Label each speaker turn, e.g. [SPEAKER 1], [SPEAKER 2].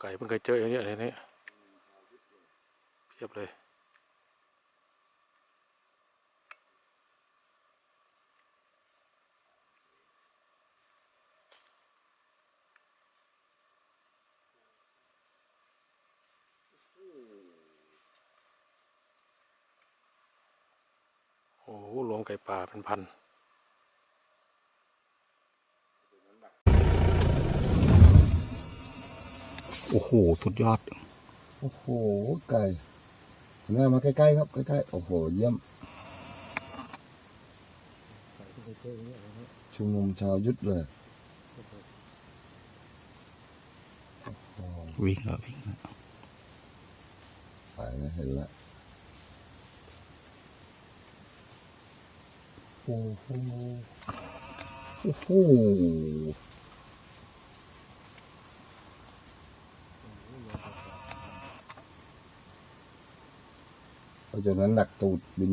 [SPEAKER 1] ไก่เพิ่งเคยเจออย่างเงี้ยเลยเนี่เพียบเลยโอ้โหรวมไก่ป่าเป็นพัน โอ้โห สุดยอด
[SPEAKER 2] โอ้โห ไก่เงามาใกล้ๆครับ ใกล้ๆ โอ้โห เยี่ยม ชุมนุมชาวยุทธเลยโอ้โห
[SPEAKER 1] วิ่งแล้ววิ่งแล้ว
[SPEAKER 2] ไปนะเห็นแล้วโอ้โหโอ้โห เพราะฉะนั้นหนักตูดบินไม่